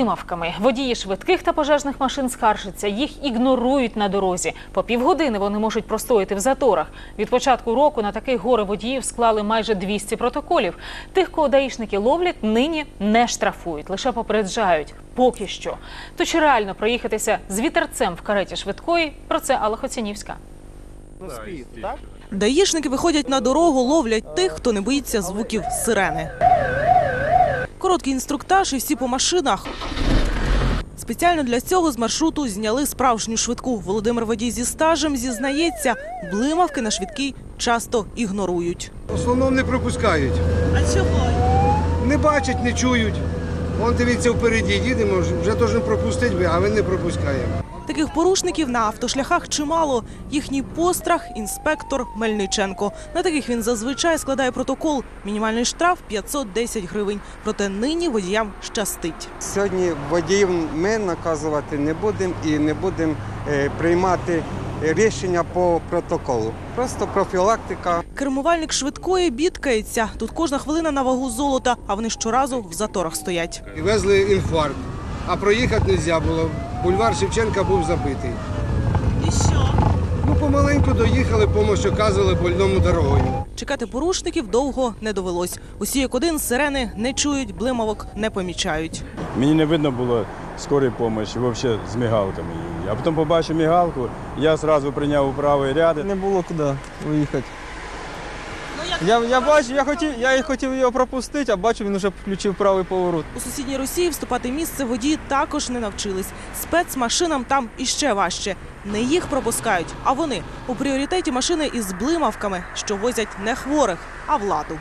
блимавками. Водії швидких та пожежних машин скаржаться. Їх ігнорують на дорозі. По півгодини вони можуть простояти в заторах. Від початку року на таких горе водіїв склали майже 200 протоколів. Тих, кого даїшники ловлять, нині не штрафують, лише попереджають. Поки що. То чи реально проїхатися з вітерцем в кареті швидкої? Про це Алла Хоцянівська. Даїшники виходять на дорогу, ловлять тих, хто не боїться звуків сирени. Короткий інструктаж і всі по машинах. Спеціально для цього з маршруту зняли справжню швидку. Володимир Водій зі стажем зізнається, блимавки на швидкій часто ігнорують. В основному не пропускають. А чого? Не бачать, не чують. Вон дивіться впереді, їдемо, вже должен пропустити, ви, а ми не пропускає. Таких порушників на автошляхах чимало. Їхній пострах інспектор Мельниченко. На таких він зазвичай складає протокол. Мінімальний штраф 510 гривень. Проте нині водіям щастить. Сьогодні водіїв ми наказувати не будемо і не будемо е, приймати рішення по протоколу. Просто профілактика. Кермувальник швидкої бідкається. Тут кожна хвилина на вагу золота, а вони щоразу в заторах стоять. Везли інфаркт. А проїхати не можна було. Бульвар Шевченка був забитий. І що? Ну, помаленьку доїхали, помощь оказували больному дорогою. Чекати порушників довго не довелось. Усі як один сирени не чують, блимавок не помічають. Мені не видно було скорої допомоги, взагалі з мігалками. А потім побачив мігалку, я одразу прийняв у правий ряд. Не було куди виїхати. Я, я бачу, я хотів, я хотів його пропустити, а бачу, він вже включив правий поворот. У сусідній Росії вступати місце водії також не навчились. Спецмашинам там іще важче. Не їх пропускають, а вони у пріоритеті машини із блимавками, що возять не хворих, а владу.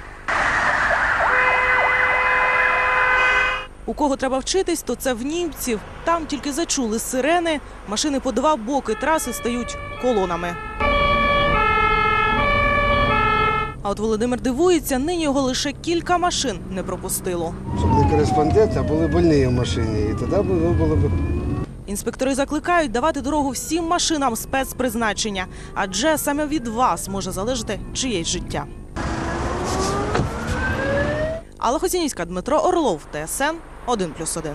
У кого треба вчитись, то це в німців. Там тільки зачули сирени, машини по два боки траси стають колонами. А от Володимир дивується, нині його лише кілька машин не пропустило. Щоб не кореспондент, а були больні в машині. І тоді було, було б Інспектори закликають давати дорогу всім машинам спецпризначення, адже саме від вас може залежати чиєсь життя. Алла Хоцінівська, Дмитро Орлов, ТСН 1+,1.